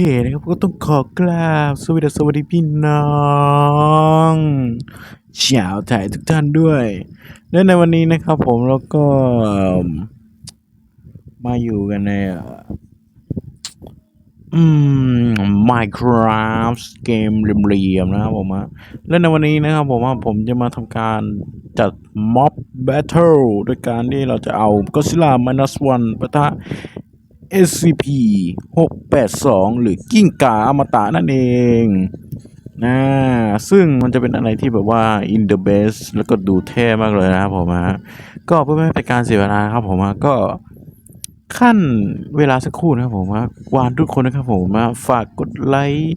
คนะครับก็ต้องขอกราบสวัสดีสวัสดีพี่น้องชาวไทยทุกท่านด้วย และในวันนี้นะครับผมแล้วก็มาอยู่กันในอืม Minecraft เกมเหลี่ยมๆนะครับผมอะและในวันนี้นะครับผมว่าผมจะมาทำการจัด Mob Battle ด้วยการที่เราจะเอา Godzilla Minus One ปะทะ SCP 682 หรือกิ้งก่าอมตะนั่นเองนะซึ่งมันจะเป็นอะไรที่แบบว่า in the best แล้วก็ดูเท่มากเลยนะครับผมฮะก็เพื่อไม่ให้เป็นการเสียเวลาครับผมฮะก็ขั้นเวลาสักครู่นะครับผมฮะวานทุกคนนะครับผมฮะฝากกดไลค์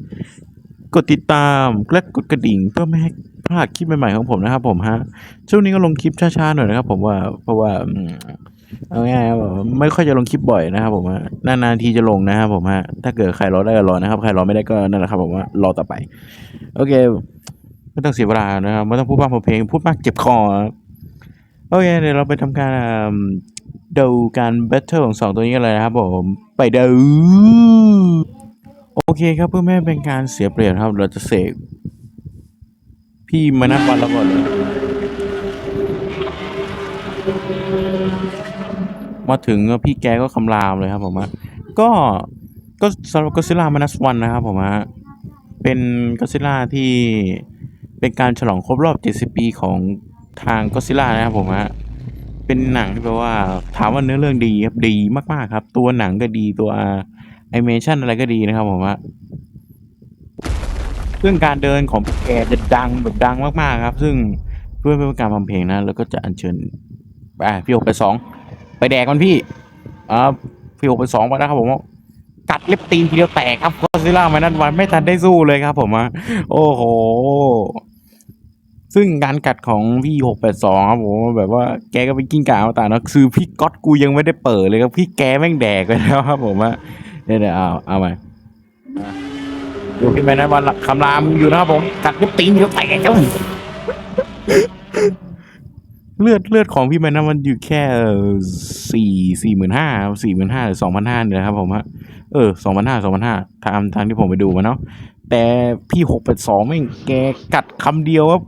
กดติดตามและกดกระดิ่งเพื่อไม่ให้พลาดคลิปใหม่ๆของผมนะครับผมฮะช่วงนี้ก็ลงคลิปช้าๆหน่อยนะครับผมว่าเพราะว่า เอาง่ายๆครับผมไม่ค่อยจะลงคลิปบ่อยนะครับผมฮะนานๆทีจะลงนะครับผมฮะถ้าเกิดใครรอได้ก็รอนะครับ ใครรอไม่ได้ก็นั่นแหละครับผมว่ารอต่อไป โอเค ไม่ต้องเสียเวลานะครับไม่ต้องพูดมากพอเพลงพูดมากเจ็บคอครับโอเคเดี๋ยวเราไปทำการอ่าดูการแบทเทิลของสองตัวนี้กันเลยนะครับผมไปดูโอเคครับเพื่อไม่ให้เป็นการเสียเปรียบครับ เราจะเสกพี่มานัดวันแล้วก่อนเลย มาถึงพี่แกก็คำรามเลยครับผมว่าก็ก็สำหรับก็ซิล่ามานัสวันนะครับผมฮะเป็นก็ซิล่าที่เป็นการฉลองครบรอบ 70 ปีของทางก็ซิล่านะครับผมฮะเป็นหนังที่แปลว่าถามว่าเนื้อเรื่องดีครับดีมากๆครับ ตัวหนังก็ดีตัวแอนิเมชันอะไรก็ดีนะครับผมฮะซึ่งการเดินของพี่แกจะดังแบบดังมากๆครับ ซึ่งเพื่อเป็นการทำเพลงนะ แล้วก็จะอัญเชิญ อ่าพี่หกไปสองไปแดกมันพี่อ่าพี่หกไปสองไปแล้วครับผมกัดเล็บตีนทีเดียวแตกครับก็ซิล่ามานั้นวันไม่ทันได้สู้เลยครับ ผมอะโอ้โห ซึ่งการกัดของพี่หกแปดสองครับผมแบบว่าแกก็เป็นกิ้งก่ามาตาเนอะคือพี่ก๊อตกูยังไม่ได้เปิดเลยครับพี่แกแม่งแดกไปแล้วครับ ผมอะเดี๋ยวเดี๋ยวเอาเอามาอะดูพี่แม่นั้นวันคำรามอยู่นะครับผมกัดเล็บตีนทีเดียวแตกครับ เลือดเลือดของพี่แมนนะมันอยู่แค่สี่สี่หมื่นห้าสี่หมื่นห้าหรือสองพันห้าเนี่ยนะครับผมฮะเออสองพันห้าสองพันห้าทางทางที่ผมไปดูมาเนาะแต่พี่หกแปดสองแม่งแกกัดคำเดียวครับ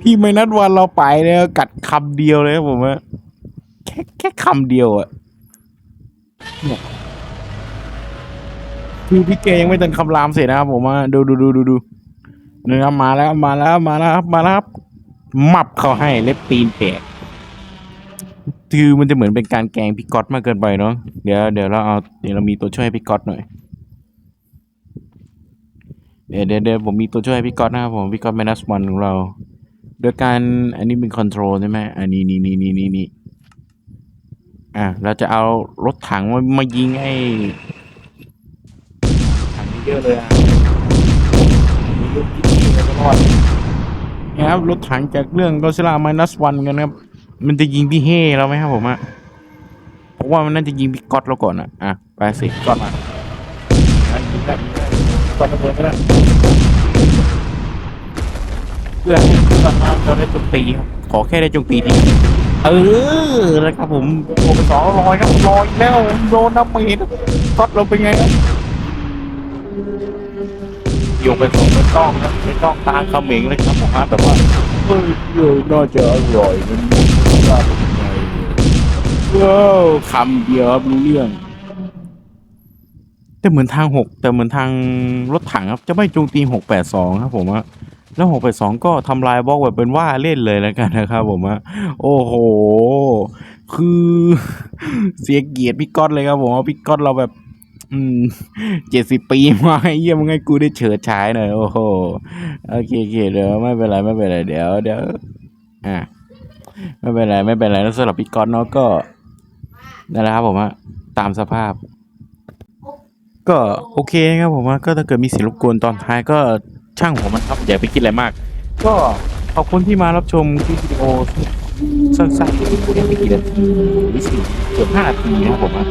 พี่ไม่นัดวันเราไปแล้วกัดคำเดียวเลยครับผมฮะแค่แค่คำเดียวอะเนี่ยคือพี่แกยังไม่ทันคำรามเสร็จนะครับผมว่าดูดูดูดูดูนะครับมาแล้วมาแล้วมาแล้วครับมาแล้วครับ มับเขาให้เล็บตีนแตกคือมันจะเหมือนเป็นการแกงพี่ก๊อตมากเกินไปเนาะเดี๋ยวเดี๋ยวเราเอาเดี๋ยวเรามีตัวช่วยพี่ก๊อตหน่อยเดี๋ยวเดี๋ยวเดี๋ยวผมมีตัวช่วยพี่ก๊อตนะครับผมพี่ก๊อตแมนัสวันของเรา โดยการอันนี้เป็นคอนโทรลใช่ไหมอันนี้นี่นี่นี่นี่นี่อะเราจะเอารถถังมามายิงไอ้ถังนี้เยอะเลยอะมีลูกยิงแล้วก็รอด นะครับรถถังจากเรื่องก็ซิล่า minus one กันครับ มันจะยิงพี่เฮ่เราไหมครับผมอะเพราะว่ามันน่าจะยิงพี่ก๊อตเราก่อนอะอะไปสิก๊อตมาอะยิงได้ยิงได้ก๊อตระเบิดไปแล้เพื่อให้เพื่อนเราได้จมตีครับขอแค่ได้จมตีทีเออนะครับผมโอ้สองร้อยครับลอยแล้วโดนน้ำเมดก๊อตเราเป็นไงครับ โยกไปสองไม่ต้องนะไม่ต้องตาเขมิงเลยครับผมฮะแต่ว่าเฮ้ยเดี๋ยวน่าจะอร่อยมันน่าเป็นไงว้าวคำเดียวครับรู้เรื่อง แต่เหมือนทางหกแต่เหมือนทางรถถังครับ จะไม่โจมตีหกแปดสองครับผมว่าแล้วหกแปดสองก็ทำลายบล็อกแบบเป็นว่าเล่นเลยแล้วกันนะครับผมว่าโอ้โห คือ เสียเกียรติพี่ก๊อตเลยครับผมว่าพี่ก๊อตเราแบบ อืมเจ็ดสิบปีมาไอ้เยี่ยมงไงกูได้เฉิดฉายหน่อย โอ้โห โอเคโอเคเดี๋ยวไม่เป็นไรไม่เป็นไรเดี๋ยวเดี๋ยวอ่าไม่เป็นไรไม่เป็นไรแล้วสำหรับพี่ก๊อตเนาะก็นั่นแหละครับผมอะตามสภาพ ก็โอเคครับผมว่าก็ถ้าเกิดมีเสียงรบกวนตอนท้ายก็ช่างหัวมันครับอย่าไปคิดอะไรมาก ก็ขอบคุณที่มารับชมคลิปวิดีโอ สั้นๆไม่กี่นาทีหรือสี่เกือบห้านาทีนะครับผมอะ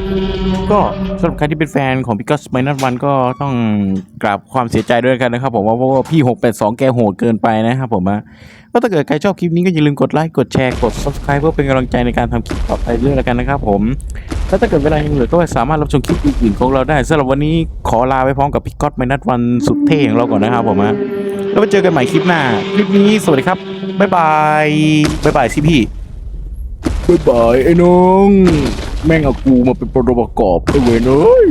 ก็สำหรับใครที่เป็นแฟนของพี่กัสไมนัสวันก็ต้องกราบความเสียใจด้วยกันนะครับผมว่าเพราะว่าพี่หกแปดสองแกโหดเกินไปนะครับผมอะก็ถ้าเกิดใครชอบคลิปนี้ก็อย่าลืมกดไลค์กดแชร์กด subscribe เพื่อเป็นกำลังใจในการทำคลิปต่อไปด้วยแล้วกันนะครับผม แล้วถ้าเกิดเวลายังเหลือก็สามารถรับชมคลิปอื่นๆของเราได้สำหรับวันนี้ขอลาไปพร้อมกับพี่ก๊อตไมนัดวันสุดเท่ของเราก่อนนะครับผมฮะแล้วไปเจอกันใหม่คลิปหน้า คลิปนี้สวัสดีครับ บ๊ายบาย บ๊ายบายสิพี่ บ๊ายบายไอ้น้อง แม่งเอากูมาเป็นประกอบไอ้เว้ยเอ้ย